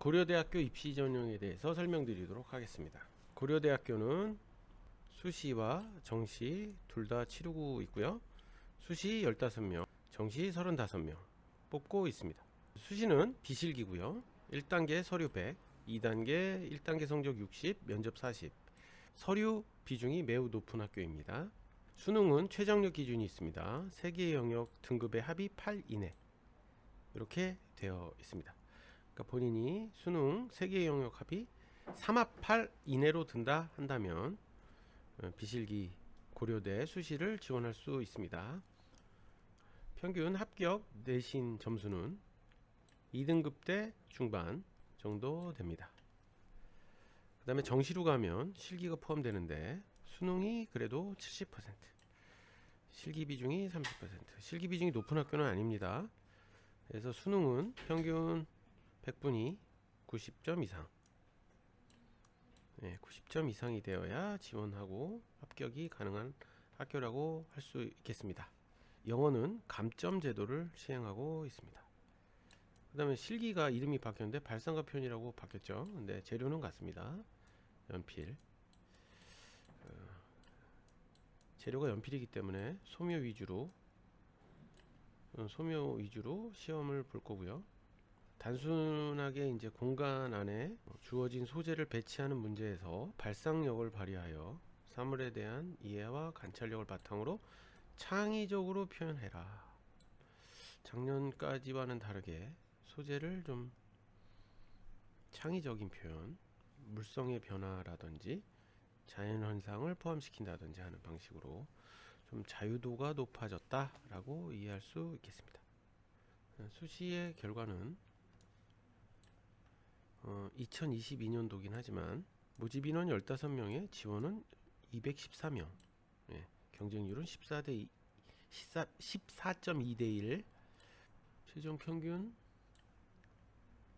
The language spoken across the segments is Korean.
고려대학교 입시 전형에 대해서 설명드리도록 하겠습니다. 고려대학교는 수시와 정시 둘 다 치르고 있고요. 수시 15명, 정시 35명 뽑고 있습니다. 수시는 비실기고요. 1단계 서류 100, 2단계 1단계 성적 60, 면접 40. 서류 비중이 매우 높은 학교입니다. 수능은 최저학력 기준이 있습니다. 세개 영역 등급의 합이 8 이내. 이렇게 되어 있습니다. 그러니까 본인이 수능 세개 영역 합이 3합 8 이내로 든다 한다면 어, 비실기 고려대 수시를 지원할 수 있습니다. 평균 합격 내신 점수는 2등급 대 중반 정도 됩니다. 그 다음에 정시로 가면 실기가 포함되는데 수능이 그래도 70% 실기 비중이 30% 실기 비중이 높은 학교는 아닙니다. 그래서 수능은 평균 100분이 90점 이상 네, 90점 이상이 되어야 지원하고 합격이 가능한 학교라고 할 수 있겠습니다. 영어는 감점 제도를 시행하고 있습니다. 그 다음에 실기가 이름이 바뀌었는데 발상과 표현이라고 바뀌었죠. 근데 재료는 같습니다. 연필. 어, 재료가 연필이기 때문에 소묘 위주로 어, 소묘 위주로 시험을 볼 거고요. 단순하게 이제 공간 안에 주어진 소재를 배치하는 문제에서 발상력을 발휘하여 사물에 대한 이해와 관찰력을 바탕으로 창의적으로 표현해라. 작년까지와는 다르게 소재를 좀 창의적인 표현, 물성의 변화라든지 자연 현상을 포함시킨다든지 하는 방식으로 좀 자유도가 높아졌다라고 이해할 수 있겠습니다. 수시의 결과는 어, 2022년도긴 하지만 모집 인원 15명에 지원은 214명. 예, 경쟁률은 14대 2, 14, 14.2대 1 최종 평균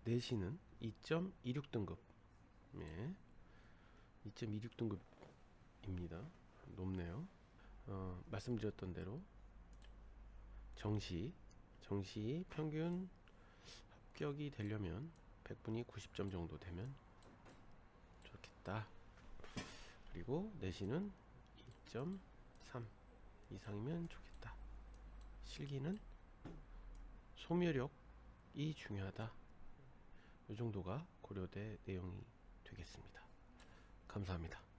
내신은 2.26등급. 예, 2.26등급입니다. 높네요. 어, 말씀드렸던 대로 정시 정시 평균 합격이 되려면 100분이 90점 정도 되면 좋겠다. 그리고 내신은 2.3 이상이면 좋겠다. 실기는 소묘력이 중요하다. 이 정도가 고려대 내용이 되겠습니다. 감사합니다.